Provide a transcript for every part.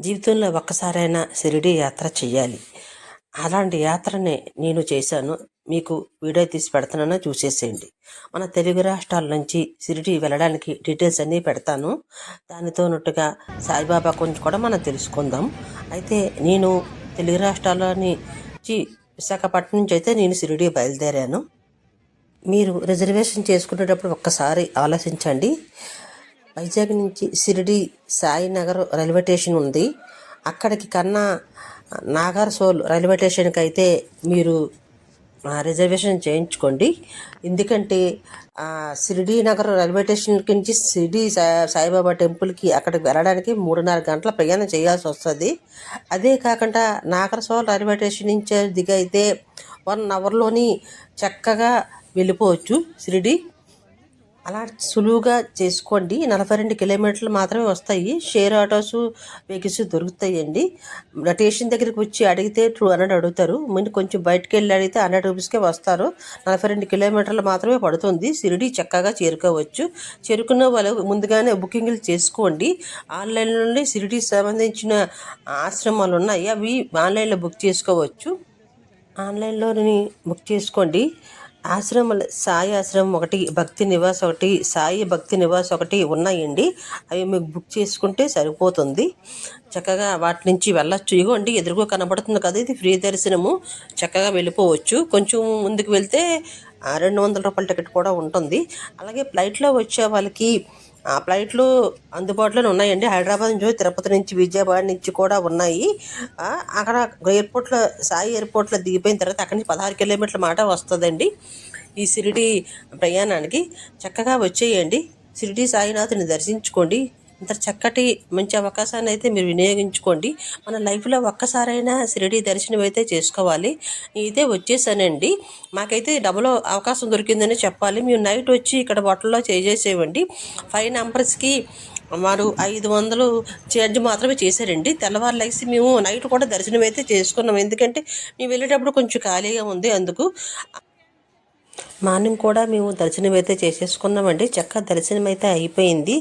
జీవితంలో ఒక్కసారైనా షిరిడి యాత్ర చెయ్యాలి. అలాంటి యాత్రనే నేను చేశాను. మీకు వీడియో తీసి పెడతానని చూసేసేయండి. మన తెలుగు రాష్ట్రాల నుంచి షిరిడి వెళ్ళడానికి డీటెయిల్స్ అన్నీ పెడతాను. దానితోనట్టుగా సాయిబాబా గురించి కూడా మనం తెలుసుకుందాం. అయితే నేను తెలుగు రాష్ట్రాల నుంచి విశాఖపట్నం నుంచి అయితే నేను షిరిడి బయలుదేరాను. మీరు రిజర్వేషన్ చేసుకునేటప్పుడు ఒక్కసారి ఆలోచించండి. వైజాగ్ నుంచి షిరిడి సాయినగర్ రైల్వే స్టేషన్ ఉంది. అక్కడికి కన్నా నాగర్సోల్ రైల్వే స్టేషన్కి అయితే మీరు రిజర్వేషన్ చేయించుకోండి. ఎందుకంటే షిరిడి నగర్ రైల్వే స్టేషన్ నుంచి షిరిడి సా- సాయిబాబా టెంపుల్కి అక్కడికి వెళ్ళడానికి మూడున్నర గంటల ప్రయాణం చేయాల్సి వస్తుంది. అదే కాకుండా నాగరసోల్ రైల్వే స్టేషన్ నుంచి దిగైతే వన్ అవర్లోని చక్కగా వెళ్ళిపోవచ్చు షిరిడి. అలా సులువుగా చేసుకోండి. నలభై రెండు కిలోమీటర్లు మాత్రమే వస్తాయి. షేర్ ఆటోస్ వెహికల్స్ దొరుకుతాయండి. స్టేషన్ దగ్గరికి వచ్చి అడిగితే టూ హండ్రెడ్ అడుగుతారు. ముందు కొంచెం బయటకు వెళ్ళి అడిగితే హండ్రెడ్ రూపీస్కే వస్తారు. నలభై రెండు కిలోమీటర్లు మాత్రమే పడుతుంది. షిరిడి చక్కగా చేరుకోవచ్చు. చేరుకున్న వాళ్ళు ముందుగానే బుకింగ్లు చేసుకోండి. ఆన్లైన్లోనే షిరిడి సంబంధించిన ఆశ్రమాలు ఉన్నాయి. అవి ఆన్లైన్లో బుక్ చేసుకోవచ్చు. ఆన్లైన్లోని బుక్ చేసుకోండి. ఆశ్రమాలు సాయి ఆశ్రమం ఒకటి భక్తి నివాస్ ఒకటి సాయి భక్తి నివాస్ ఒకటి ఉన్నాయండి. అవి మీకు బుక్ చేసుకుంటే సరిపోతుంది. చక్కగా వాటి నుంచి వెళ్ళొచ్చు. ఇగోండి ఎదురుగా కనబడుతుంది కదా ఇది ఫ్రీ దర్శనము. చక్కగా వెళ్ళిపోవచ్చు. కొంచెం ముందుకు వెళ్తే రెండు వందల రూపాయల టికెట్ కూడా ఉంటుంది. అలాగే ఫ్లైట్లో వచ్చే వాళ్ళకి ఫ్లైట్లు అందుబాటులోనే ఉన్నాయండి. హైదరాబాద్ నుంచి తిరుపతి నుంచి విజయవాడ నుంచి కూడా ఉన్నాయి. అక్కడ ఎయిర్పోర్ట్లో సాయి ఎయిర్పోర్ట్లో దిగిపోయిన తర్వాత అక్కడి నుంచి పదహారు కిలోమీటర్ల మాట వస్తుందండి. ఈ షిరిడి ప్రయాణానికి చక్కగా వచ్చేయండి. షిరిడి సాయినాథుని దర్శించుకోండి. అంత చక్కటి మంచి అవకాశాన్ని అయితే మీరు వినియోగించుకోండి. మన లైఫ్లో ఒక్కసారైనా షిరిడి దర్శనం అయితే చేసుకోవాలి. ఇదే వచ్చేసానండి. మాకైతే డబుల్ అవకాశం దొరికిందని చెప్పాలి. మేము నైట్ వచ్చి ఇక్కడ హోటల్లో చేసేసేవండి ఫైవ్ నెంబర్స్కి వారు ఐదు వందలు ఛార్జ్ మాత్రమే చేశారండి. తెల్లవారు లేసి మేము నైట్ కూడా దర్శనం అయితే చేసుకున్నాం. ఎందుకంటే మేము వెళ్ళేటప్పుడు కొంచెం ఖాళీగా ఉంది అందుకు. మార్నింగ్ కూడా మేము దర్శనం అయితే చేసేసుకున్నామండి. చక్కగా దర్శనం అయితే అయిపోయింది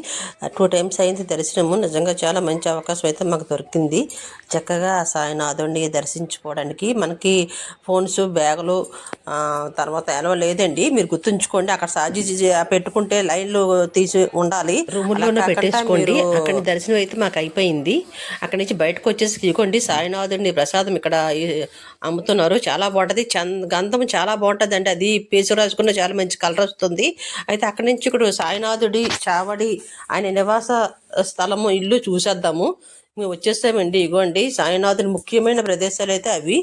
టూ టైమ్స్ అయింది దర్శనము. నిజంగా చాలా మంచి అవకాశం అయితే మాకు దొరికింది. చక్కగా సాయినాథుడిని దర్శించుకోవడానికి మనకి ఫోన్స్ బ్యాగులు తర్వాత ఎలా లేదండి. మీరు గుర్తుంచుకోండి అక్కడ సాజీ పెట్టుకుంటే లైన్లు తీసి ఉండాలి. రూముల్లోనే పెట్టేసుకోండి. అక్కడ దర్శనం అయితే మాకు అయిపోయింది. అక్కడి నుంచి బయటకు వచ్చేసి ఇదిగోండి సాయినాథుడిని ప్రసాదం ఇక్కడ అమ్ముతున్నారు. చాలా బాగుంటుంది. చంద గంధం చాలా బాగుంటుంది అండి అది పేసు రాసుకున్న చాలా మంచి కలర్ వస్తుంది. అయితే అక్కడి నుంచి ఇక్కడ సాయినాథుడి చావడి ఆయన నివాస స్థలము ఇల్లు చూసేద్దాము. మేము వచ్చేసామండి ఇగోండి సాయినాథుని ముఖ్యమైన ప్రదేశాలు అయితే అవి.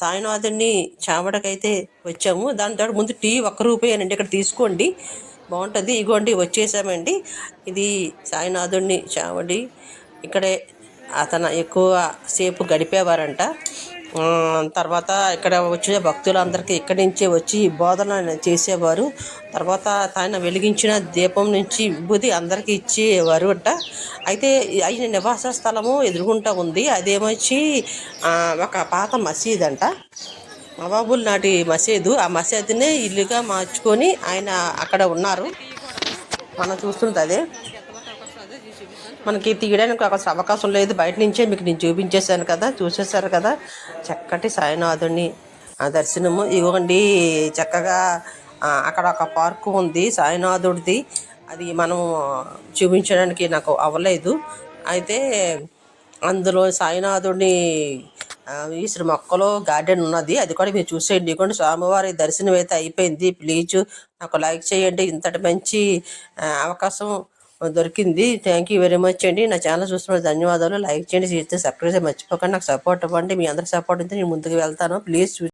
సాయినాథుడిని చావడకైతే వచ్చాము. దాని తర్వాత ముందు టీ ఒక్క రూపాయేనండి ఇక్కడ తీసుకోండి. బాగుంటుంది. ఇగోండి వచ్చేసామండి. ఇది సాయినాథుడిని చావడి. ఇక్కడే అతను ఎక్కువ సేపు గడిపేవారంట. తర్వాత ఇక్కడ వచ్చిన భక్తులందరికీ ఇక్కడి నుంచే వచ్చి బోధన చేసేవారు. తర్వాత తాను వెలిగించిన దీపం నుంచి విభూది అందరికీ ఇచ్చేవారు అంట. అయితే ఆయన నివాస స్థలము ఎదురుగుంటా ఉంది. అదేమొచ్చి ఒక పాత మసీద్ అంట. నవాబుల్ నాటి మసీదు. ఆ మసీదునే ఇల్లుగా మార్చుకొని ఆయన అక్కడ ఉన్నారు. మనం చూస్తుంది అదే. మనకి తీయడానికి ఒక అవకాశం లేదు. బయట నుంచే మీకు నేను చూపించేశాను కదా చూసేశారు కదా. చక్కటి సాయినాథుడిని ఆ దర్శనము. ఇవ్వండి చక్కగా అక్కడ ఒక పార్కు ఉంది సాయినాథుడిది. అది మనం చూపించడానికి నాకు అవ్వలేదు. అయితే అందులో సాయినాథుడిని ఆ, మొక్కలో గార్డెన్ ఉన్నది. అది కూడా మీరు చూసేయండి. ఇదిగోండి స్వామివారి దర్శనం అయితే అయిపోయింది. ప్లీజ్ నాకు లైక్ చేయండి. ఇంతటి మంచి అవకాశం దొరికింది. థ్యాంక్ యూ వెరీ మచ్ అండి. నా ఛానల్ చూస్తున్న ధన్యవాదాలు. లైక్ చేయండి చేస్తే సబ్స్క్రైబ్ మర్చిపోకండి నాకు సపోర్ట్ ఇవ్వండి. మీ అందరి సపోర్ట్ ఉంటే నేను ముందుకు వెళ్తాను. ప్లీజ్